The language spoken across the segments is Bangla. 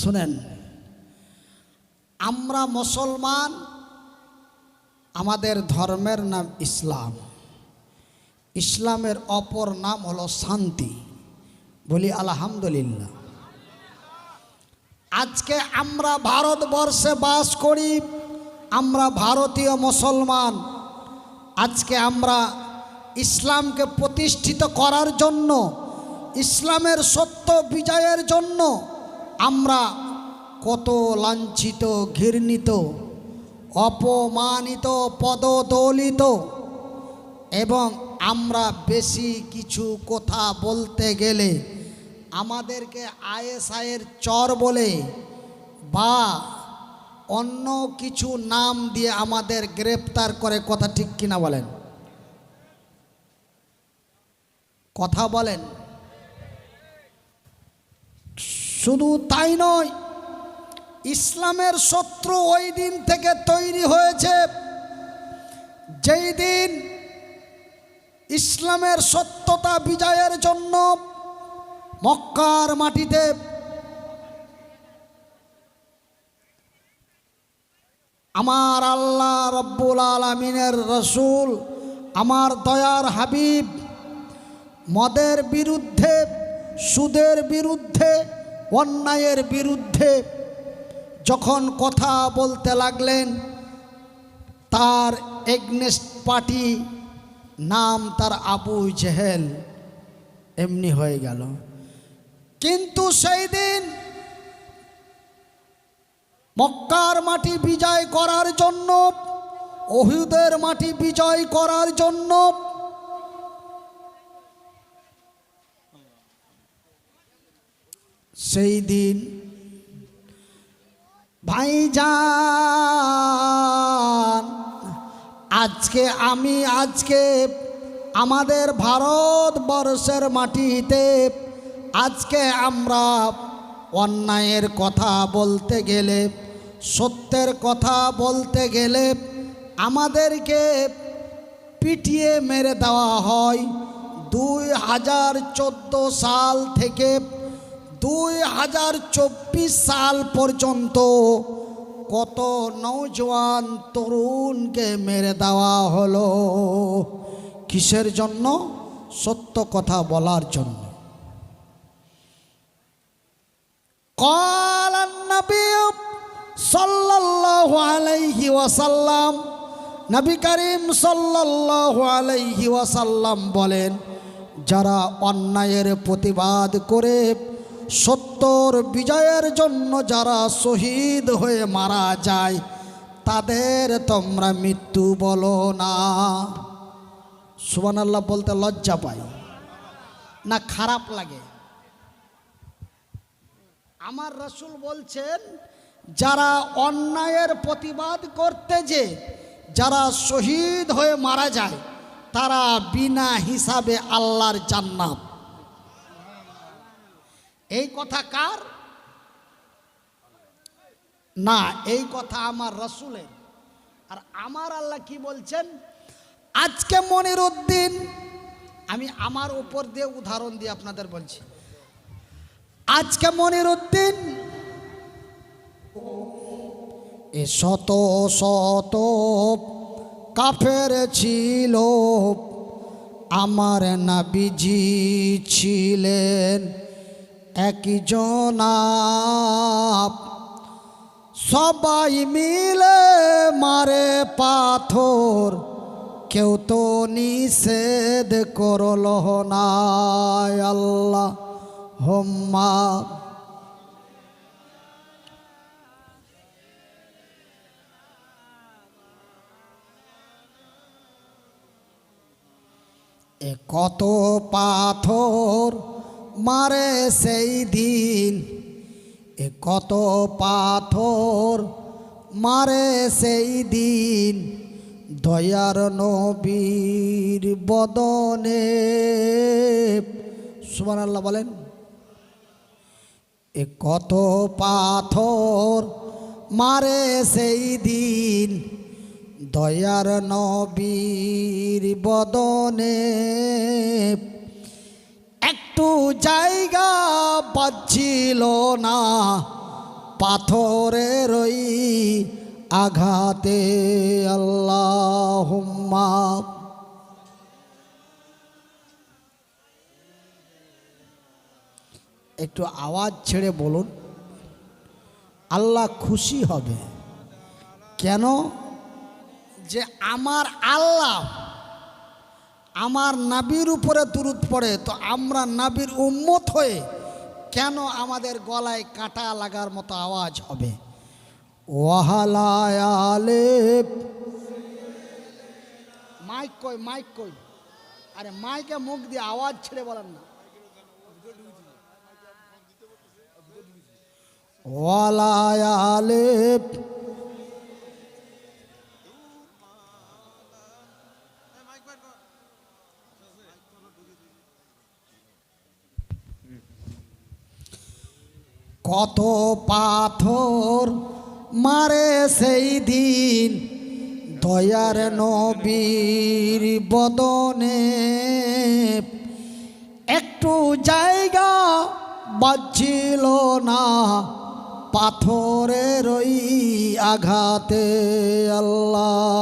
শুনেন, আমরা মুসলমান, আমাদের ধর্মের নাম ইসলাম। ইসলামের অপর নাম হলো শান্তি। বলি আলহামদুলিল্লাহ। আজকে আমরা ভারতবর্ষে বাস করি, আমরা ভারতীয় মুসলমান। আজকে আমরা ইসলামকে প্রতিষ্ঠিত করার জন্য, ইসলামের সত্য বিজয়ের জন্য আমরা কত লাঞ্ছিত, ঘৃণিত, অপমানিত, পদদলিত এবং আমরা বেশি কিছু কথা বলতে গেলে আমাদেরকে আয়েসায়ের চর বলে বা অন্য কিছু নাম দিয়ে আমাদের গ্রেপ্তার করে কথা ঠিক কিনা বলেন? কথা বলেন। শুধু তাই নয়, ইসলামের শত্রু ওই দিন থেকে তৈরি হয়েছে। যেই দিন ইসলামের সত্যতা বিজয়ের জন্য মক্কার মাটিতে আমার আল্লাহ রব্বুল আলমিনের রসুল, আমার দয়ার হাবিব, মদের বিরুদ্ধে, সুদের বিরুদ্ধে অন্যায়ের বিরুদ্ধে যখন কথা বলতে লাগলেন, তার এগনেস্ট পার্টি নাম তার আবু জেহেল। এমনি হয়ে গেল। কিন্তু সেই দিন মক্কার মাটি বিজয় করার জন্য অহুদের মাটি বিজয় করার জন্য সেই দিন ভাইজান, আজকে আমি, আজকে আমাদের ভারতবর্ষের মাটিতে আজকে আমরা অন্যায়ের কথা বলতে গেলে, সত্যের কথা বলতে গেলে আমাদেরকে পিটিয়ে মেরে দেওয়া হয়। দুই হাজার চোদ্দ সাল থেকে দুই হাজার চব্বিশ সাল পর্যন্ত কত নৌজওয়ান তরুণকে মেরে দেওয়া হলো কিসের জন্য সত্য কথা বলার জন্য قال النبي صلى الله عليه وسلم নবী করিম সাল্লাল্লাহু আলাইহি ওয়াসাল্লাম বলেন যারা অন্যায়ের প্রতিবাদ করে সত্যর বিজয়ের জন্য যারা শহীদ হয়ে মারা যায়, তাদের তোমরা মৃত্যু বলো না। সুবহানাল্লাহ বলতে লজ্জা পাই না খারাপ লাগে। আমার রসুল বলছেন, যারা অন্যায়ের প্রতিবাদ করতে যে, যারা শহীদ হয়ে মারা যায়, তারা বিনা হিসাবে আল্লাহর জান্নাত। এই কথা কার? না, এই কথা আমার রসুলের। আর আমার আল্লাহ কি বলছেন? আজকে মনির উদ্দিন আমি আমার উপর দিয়ে উদাহরণ দিয়ে আপনাদের বলছি। আজকে মনির উদ্দিন এ শত শত কাফের ছিল, আমার নাবিজি ছিলেন। একজন সবাই মিলে মারে পাথর। কেউ তো নিষেধ করল না আল্লাহ। হোম্মা। এ কত পাথর মারে সেই দিন। এ কত পাথর মারে সেই দিন। দয়ার নবীর বদনে। সুমান আল্লাহ বলেন, এ কত পাথর মারে সেই দিন। দয়ার নবীর বদনে। একটু জায়গা পাচ্ছিল না। পাথরের ওই আঘাতে আল্লাহ একটু আওয়াজ ছেড়ে বলুন, আল্লাহ খুশি হবে। কেন? যে আমার আল্লাহ আমার নাবির উপরে তুরুত পড়ে, তো আমরা নাবির উম্মত হয়ে কেন আমাদের গলায় কাটা লাগার মতো আওয়াজ হবে? মাইক কই মাইক কই? আরে মাইকে মুখ দিয়ে আওয়াজ ছেড়ে বলেন না। ওয়ালায়ালে কত পাথর মারে সেই দিন দয়ার নবীর বদনে। একটু জায়গা বাজছিল না পাথরের ওই আঘাতে আল্লাহ।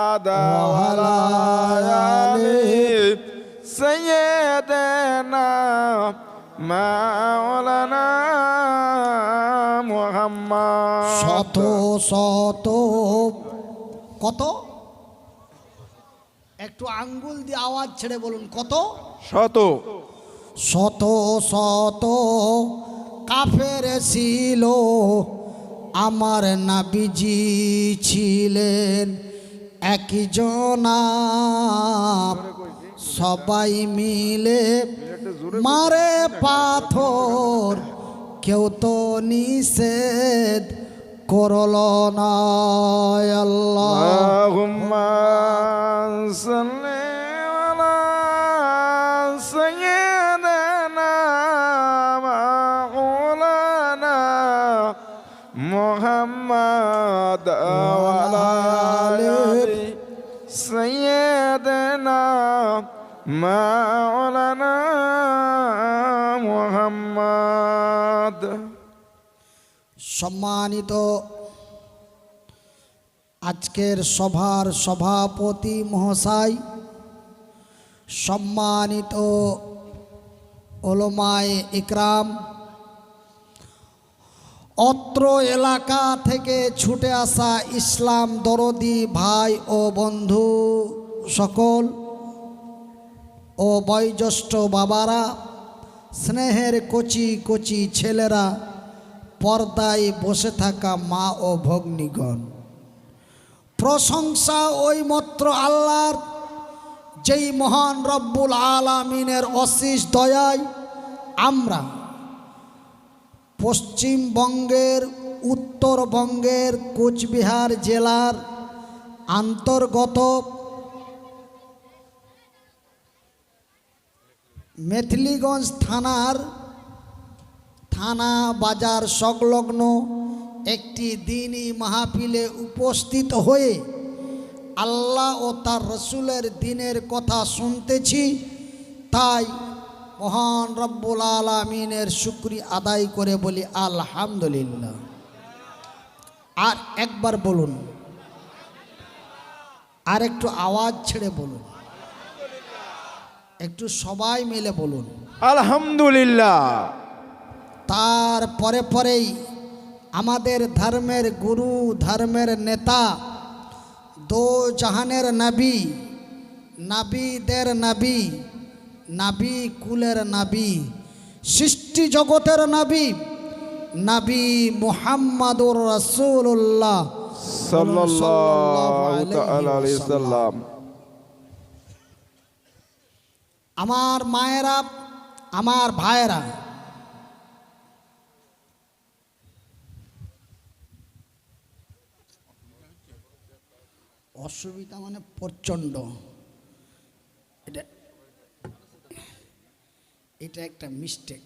محمد وعلى آل سيدنا مولانا محمد শত শত কত একটু আঙ্গুল দিয়ে আওয়াজ ছেড়ে বলুন কত শত শত শত কাফের ছিল আমার নাবিজি ছিলেন একই জনা সবাই মিলে মারে পাথর। কেউ তো নিষেধ করল না আল্লাহ। محمد وعلى آل سيدنا مولانا محمد সম্মানিত আজকের সভার সভাপতি মহাশয় সম্মানিত ওলমায় ইকরাম অত্র এলাকা থেকে ছুটে আসা ইসলাম দরদি ভাই ও বন্ধু সকল ও বয়োজ্যেষ্ঠ বাবারা, স্নেহের কচি কচি ছেলেরা পর্দায় বসে থাকা মা ও ভগ্নীগণ। প্রশংসা ওই মাত্র আল্লাহর, যেই মহান রব্বুল আলামিনের অশিস দয়ায় আমরা পশ্চিমবঙ্গের, উত্তরবঙ্গের, কোচবিহার জেলার অন্তর্গত মেথলিগঞ্জ থানার থানা বাজার সংলগ্ন একটি দিনই মাহফিলে উপস্থিত হয়ে আল্লাহ ও তার রসুলের দিনের কথা শুনতেছি। তাই মহান রব্বুল আলমিনের শুক্রি আদায় করে বলি আলহামদুলিল্লাহ। আর একবার বলুন আর একটু আওয়াজ ছেড়ে বলুন একটু সবাই মিলে বলুন। আলহামদুলিল্লাহ। তার পরে পরেই আমাদের ধর্মের গুরু ধর্মের নেতা দো জাহানের নবী নাবিদের নবী নাবি কুলের নবী সৃষ্টি জগতের নাবি নবী মুহাম্মাদুর আলাইহি সাল্লাম। আমার মায়েরা আমার ভাইয়েরা অসুবিধা মানে প্রচণ্ড। এটা এটা একটা মিস্টেক